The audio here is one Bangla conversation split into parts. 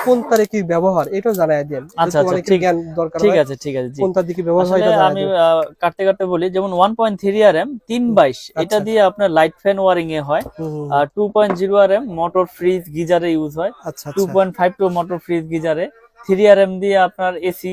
কোন তারে কি ব্যবহার এটাও জানাই দেন। আচ্ছা, আচ্ছা, ঠিক- জ্ঞান দরকার ঠিক আছে ঠিক আছে কোন তার দিকে ব্যবহার হয় এটা আমি কাটতে কাটতে বলি যেমন one point three R M তিন বাইশ এটা আচ্ছা। দিয়ে আপনার লাইট ফ্যান ওয়ারিং এ হয় আর two point zero R M motor fridge গিজারে use হয়। আচ্ছা two point five two motor fridge গিজারে। Three R M দিয়ে আপনার AC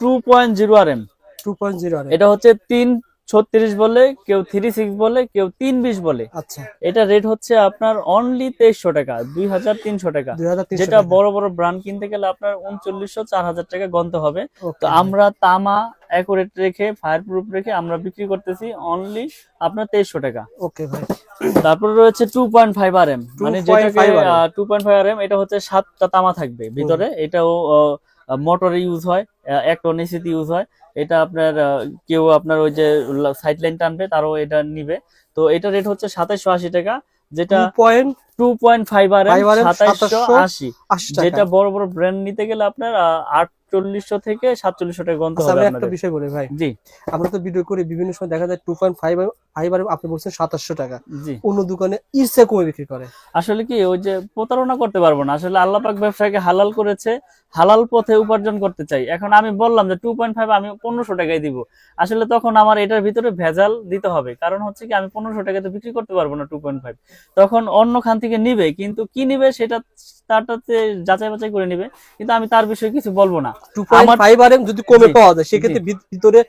two point zero R M two point zero এটা হচ্ছে তিন ছত্রিশ বলে কেউ থ্রি সিক্স বলে কেউ তিন বিশ বলে। আচ্ছা। এটা রেট হচ্ছে আপনার অনলি তেইশশো টাকা দুই হাজার তিনশো টাকা। যেটা বড় বড় ব্র্যান্ড কিনতে গেলে আপনার উনচল্লিশশো চার হাজার টাকা গন্তে হবে। তো আমরা তামা অ্যাকুরেট রেখে ফায়ার প্রুফ রেখে আমরা বিক্রি করতেছি অনলি আপনার তেইশশো টাকা। ওকে ভাই। তারপরে রয়েছে two point five R M মানে যেটাকে two point five R M এটা হচ্ছে সাতটা তামা থাকবে ভিতরে। এটাও মোটরে ইউজ হয় আহ, এক টন এসিতে ইউজ হয়। এটা আপনার কেউ আপনার ওই যে সাইড লাইন টানবে তারও এটা নিবে। তো এটা রেট হচ্ছে সাতাইশশো আশি টাকা যেটা point two point five R M 5 সাতাইশশো আশি। যেটা বড় বড় ব্র্যান্ড নিতে গেলে আপনার আটচল্লিশশো থেকে সাতচল্লিশশো টাকা গন্ত আচ্ছা হবে একটা বিষয় বলি ভাই। জি। আমরা তো ভিডিও করি বিভিন্ন সময় দেখা যায় টু পয়েন্ট ফাইভ আপনি বলছেন সাতাশশো টাকা। অন্য দোকানে ইরসে কমে বিক্রি করে? আসলে কি ওই যে প্রতারণা করতে পারব না। আসলে আল্লাহ পাক ব্যবসাকে হালাল করেছে হালাল পথে উপার্জন করতে চাই। এখন আমি বললাম যে টু পয়েন্ট ফাইভ আমি পনেরোশো টাকায় দিব। আসলে তখন আমার এটার ভিতরে ভেজাল দিতে হবে। কারণ হচ্ছে কি আমি পনেরোশো টাকাতে বিক্রি করতে পারব না টু পয়েন্ট ফাইভ তখন অন্য খান থেকে নিবে কিন্তু কি নিবে সেটা তারটাতে যাচাই বাছাই করে নিবে। কিন্তু আমি তার বিষয়ে কিছু বলব না। টু পয়েন্ট ফাইভ আর যদি কমে পাওয়া যায় সেক্ষেত্রে ভিতরে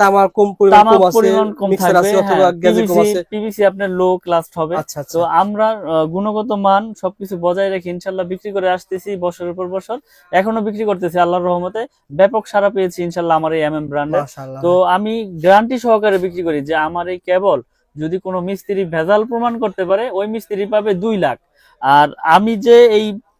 তামার কম পরিমাণ কম আছে মিক্সার থাকবে আছে অথবা গ্যাজে কম আছে। পিভিসি আপনার লো ক্লাস হবে। আচ্ছা আচ্ছা। তো আমরা গুণগত মান সবকিছু বজায় রেখে ইনশাল্লাহ বিক্রি করে আসতেছি বছরের পর বছর। এখনও বিক্রি করতেছি আল্লাহর রহমতে। ব্যাপক সারা পেয়েছি ইনশাল্লাহ আমার এই এমএম ব্র্যান্ডে মাশাআল্লাহ। তো আমি গ্যারান্টি সহকারে বিক্রি করি যে আমার এই কেবল যদি কোনো মিস্ত্রি ভেজাল প্রমাণ করতে পারে ওই মিস্ত্রি পাবে দুই লাখ। আর আমি যে এই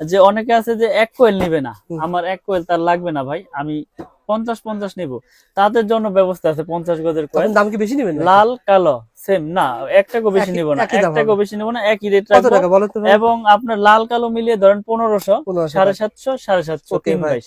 যে অনেকে আছে যে এক কোয়েল নিবে না। আমার এক কোয়েল তার লাগবে না ভাই আমি পঞ্চাশ পঞ্চাশ নিব। তাদের জন্য ব্যবস্থা আছে পঞ্চাশ গজের কোয়েল দাম কি বেশি নিবেন লাল কালো সেম না একটাকে বেশি নিব না একটাকে বেশি নিব না একই রেট রাখব? এবং আপনার লাল কালো মিলিয়ে ধরেন পনেরোশো পনেরোশো সাড়ে সাতশো সাড়ে সাতশো তিন বাইশ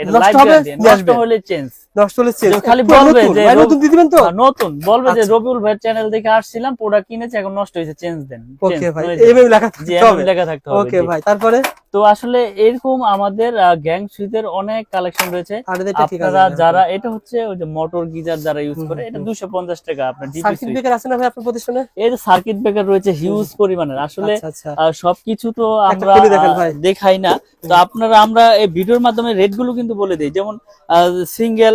এটা লাইফ গ্যারান্টি নষ্ট হলে চেঞ্জ নষ্ট হলে চেঞ্জ। খালি বলবে যে নতুন দিয়ে দিবেন তো? নতুন। বলবে যে। রবিউল ভাইয়ের চ্যানেল দেখে আসছিলাম প্রোডাক্ট কিনেছে এখন নষ্ট হয়েছে চেঞ্জ দেন। ওকে ভাই হয়ে এম যাবে। এম লেখা থাকতে হবে। লেখা থাকতে হবে ওকে ভাই তারপরে? তো আসলে এরকম আমাদের গ্যাং সুইচের অনেক কালেকশন রয়েছে। আর এটা ঠিক আছে আপনারা যারা এটা হচ্ছে ওই যে মোটর গিজার যারা ইউজ করে এটা হুম। দুশো পঞ্চাশ টাকা আপনার সার্কিট ব্রেকার আছে না ভাই আপনার প্রতিষ্ঠানে? এর সার্কিট ব্রেকার রয়েছে হিউজ পরিমাণের। আসলে আচ্ছা আচ্ছা। সবকিছু তো আমরা। দেখাই না। তো আপনারা আমরা এই ভিডিওর মাধ্যমে রেটগুলো কিন্তু বলে দিই। যেমন সিঙ্গেল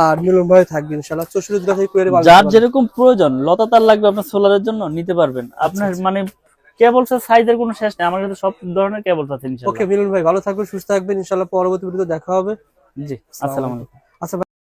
আর মিলন ভাই থাকবে ইনশাআল্লাহ। চৌষট্টি জেলা থেকে কুরিয়ারে যার যেরকম প্রয়োজন লতা তার লাগবে আপনার সোলারের জন্য নিতে পারবেন। আপনার আচ্ছা। মানে কেবলস সাইজের কোনো শেষ নেই আমার কাছে সব ধরনের কেবলস আছে ওকে ইনশাআল্লাহ মিলন ভাই ভালো থাকবেন সুস্থ থাকবেন ইনশাআল্লাহ পরবর্তী ভিডিওতে দেখা হবে। জি আসসালামু আলাইকুম।